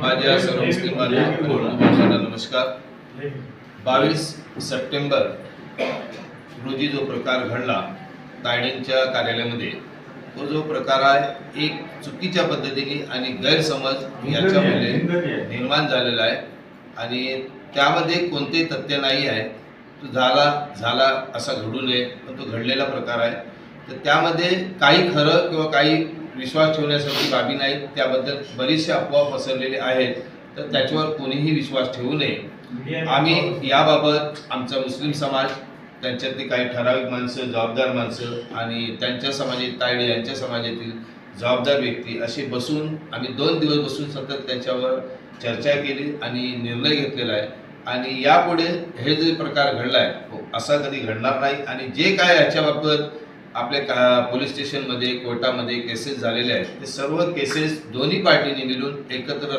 माझ्या सर्व मुस्लिम बांधवांना नमस्कार. बावीस सप्टेंबर रोजी जो प्रकार घडला तायडेंच्या कार्यालयामध्ये तो जो प्रकार आहे एक चुकीच्या पद्धतीने आणि गैरसमज याच्यामध्ये निर्माण झालेला आहे. आणि त्यामध्ये कोणते तथ्य नाही आहे तो झाला झाला असा घडू नये पण तो घडलेला प्रकार आहे. तर त्यामध्ये काही खरं किंवा काही विश्वास ठेवण्यासाठी बाबी नाहीत. त्याबद्दल बरेचसे अफवा पसरलेले आहेत. तर त्याच्यावर कोणीही विश्वास ठेवू नये. आम्ही याबाबत आमचा मुस्लिम समाज त्यांच्यातली काही ठराविक माणसं जबाबदार माणसं आणि त्यांच्या समाजात तायडे यांच्या समाजातील जबाबदार व्यक्ती असे बसून आम्ही दोन दिवस बसून सतत त्याच्यावर चर्चा केली आणि निर्णय घेतलेला आहे. आणि यापुढे हे जे प्रकार घडला आहे हो, असा कधी घडणार नाही. आणि जे काय याच्याबाबत आपल्या का पोलीस स्टेशनमध्ये कोर्टामध्ये केसेस झालेले आहेत. ते सर्व केसेस दोन्ही पार्टीने मिळून एकत्र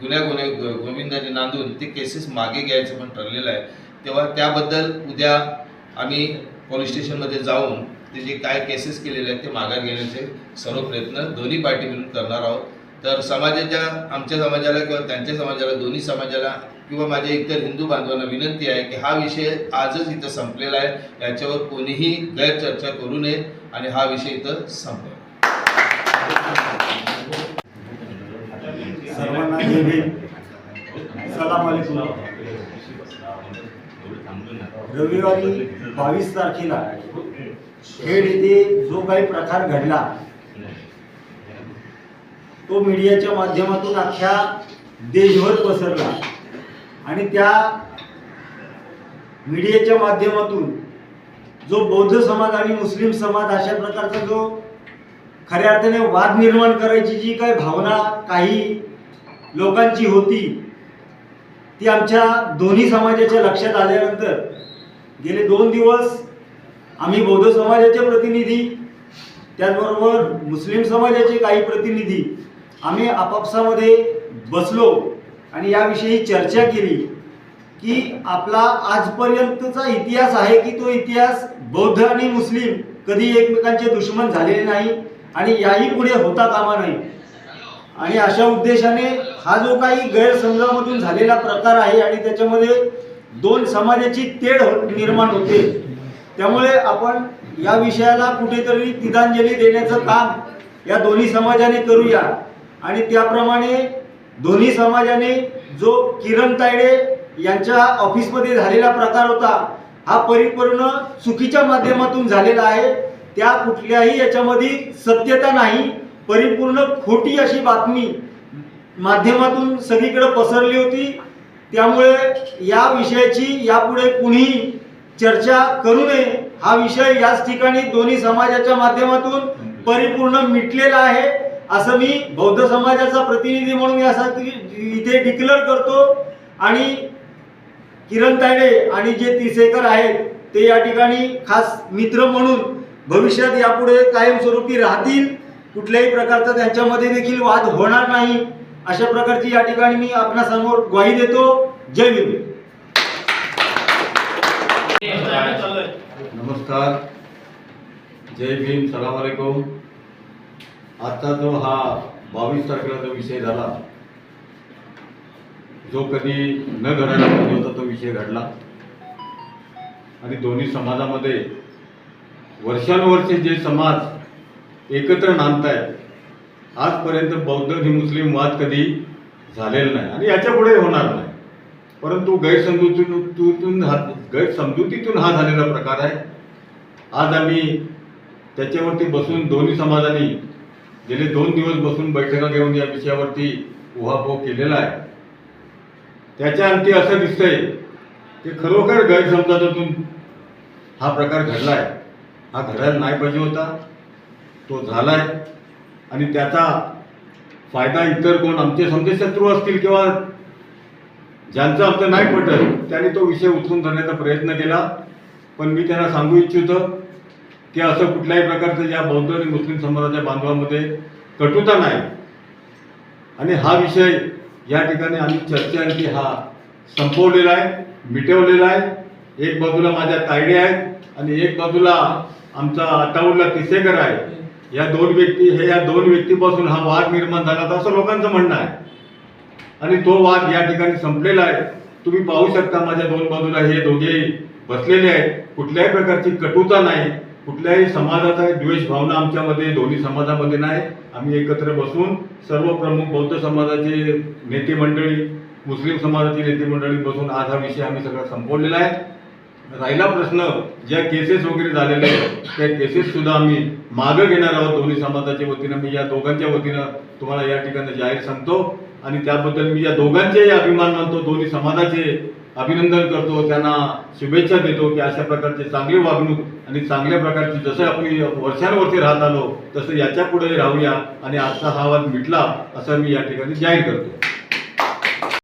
गुन्ह्या गुन्हे गो- गोविंदाने नांदून ते केसेस मागे घ्यायचं पण ठरलेलं आहे. तेव्हा त्याबद्दल उद्या आम्ही पोलीस स्टेशनमध्ये जाऊन ते जे काय केसेस केलेले आहेत ते माघार घेण्याचे सर्व प्रयत्न दोन्ही पार्टी मिळून करणार आहोत. तर समाजाच्या आमच्या समाजाला किंवा त्यांच्या समाजाला दोन्ही समाजाला किंवा माझ्या इतर हिंदू बांधवांना विनंती आहे की हा विषय आजच इथं संपलेला आहे. याच्यावर कोणीही गैरचर्चा करू नये आणि हा विषय इथं संपला. सर्वांना सलाम रविवारी बावीस तारखेला खेड येथे जो काही प्रकार घडला तो मीडियाच्या माध्यमातून अख्ख्या देशभर पसरला. आणि त्या मीडियाच्या माध्यमातून जो बौद्ध समाज आणि मुस्लिम समाज अशा प्रकारचा जो खऱ्या अर्थाने वाद निर्माण करायची जी काही भावना काही लोकांची होती ती आमच्या दोन्ही समाजाच्या लक्षात आल्यानंतर गेले दोन दिवस आम्ही बौद्ध समाजाचे प्रतिनिधी त्याचबरोबर मुस्लिम समाजाचे काही प्रतिनिधी आम्ही आपापसामध्ये बसलो. आणि याविषयी चर्चा केली की आपला आजपर्यंतचा इतिहास आहे की तो इतिहास बौद्ध आणि मुस्लिम कधी एकमेकांचे दुश्मन झालेले नाही आणि याही पुढे होता कामा नये आणि अशा उद्देशाने हा जो काही गैरसमजामधून झालेला प्रकार आहे आणि त्याच्यामध्ये दोन समाजाची तेढ हो- निर्माण होते त्यामुळे आपण या विषयाला कुठेतरी तिदांजली देण्याचं काम या दोन्ही समाजाने करूया. आणि त्याप्रमाणे दोन्ही समाजाने जो किरण तायडे यांच्या ऑफिसमध्ये झालेला प्रकार होता हा परिपूर्ण चुकीच्या माध्यमातून झालेला आहे. त्या कुठल्याही याच्यामध्ये सत्यता नाही. परिपूर्ण खोटी अशी बातमी माध्यमातून सगळीकडे पसरली होती. त्यामुळे या विषयाची यापुढे कुणीही चर्चा करू नये. हा विषय याच ठिकाणी दोन्ही समाजाच्या माध्यमातून परिपूर्ण मिटलेला आहे. असं मी बौद्ध समाजाचा प्रतिनिधी म्हणून यासाठी इथे डिक्लेअर करतो. आणि किरण तायडे आणि जे तिसेकर आहेत ते या ठिकाणी खास मित्र म्हणून भविष्यात यापुढे कायमस्वरूपी राहतील. कुठल्याही प्रकारचा त्यांच्यामध्ये देखील वाद होणार नाही. अशा प्रकारची या ठिकाणी मी आपणासमोर ग्वाही देतो. जय भीम. नमस्कार. जय भीम. सलाम आता जो हा बावीस तारखेला जो विषय झाला जो कधी न घडायला पाहिजे होता तो विषय घडला. आणि दोन्ही समाजामध्ये वर्षानुवर्षे जे समाज एकत्र नांदतायत आजपर्यंत बौद्ध आणि मुस्लिम वाद कधी झालेला नाही. आणि याच्यापुढे होणार नाही. परंतु गैरसमजुतीतून हा गैरसमजुतीतून हा झालेला प्रकार आहे. आज आम्ही त्याच्यावरती बसून दोन्ही समाजांनी गेले दोन दिवस बसून बैठका घेऊन या विषयावरती उहापोह केलेला आहे. त्याच्या अंती असं दिसतंय की खरोखर गैरसमजातून हा प्रकार घडलाय. हा घडायला नाही पाहिजे होता. तो झालाय. आणि त्याचा फायदा इतर कोण आमचे समजे शत्रू असतील किंवा ज्यांचं आमचं नाही पटत त्यांनी तो विषय उचलून धरण्याचा प्रयत्न केला. पण मी त्यांना सांगू इच्छितो की असं कुठल्याही प्रकारचं या बौद्ध आणि मुस्लिम समाजाच्या बांधवामध्ये कटुता नाही. आणि हा विषय या ठिकाणी आम्ही चर्चेअंती हा संपवलेला आहे मिटवलेला आहे. एक बाजूला माझ्या तायडे आहेत आणि एक बाजूला आमचा अटाऊला तिसेकर आहे. या दोन व्यक्ती हे या दोन व्यक्तीपासून हा वाद निर्माण झाला तर असं लोकांचं म्हणणं आहे. आणि तो वाद या ठिकाणी संपलेला आहे. तुम्ही पाहू शकता माझ्या दोन बाजूला हे दोघे बसलेले आहेत. कुठल्याही प्रकारची कटुता नाही. कुठल्याही समाजाचा द्वेष भावना आमच्यामध्ये दोन्ही समाजामध्ये नाही. आम्ही एकत्र बसून सर्व प्रमुख बौद्ध समाजाचे नेते मंडळी मुस्लिम समाजाची नेते मंडळी बसून आज हा विषय आम्ही सगळा संपवलेला आहे. राहिला प्रश्न ज्या केसेस वगैरे झालेले आहेत त्या केसेस सुद्धा आम्ही मागं घेणार आहोत दोन्ही समाजाच्या वतीनं. मी या दोघांच्या वतीनं तुम्हाला या ठिकाणी जाहीर सांगतो. आणि त्याबद्दल मी या दोघांचेही अभिमान मानतो दोन्ही समाजाचे अभिनंदन करतो त्यांना शुभेच्छा देतो की अशा प्रकारची चांगली वागणूक आणि चांगल्या प्रकारची जसं आपण वर्षानुवर्षे राहत आलो तसं याच्यापुढे राहूया आणि आजचा हा वाद मिटला असं मी या ठिकाणी जाहीर करतो.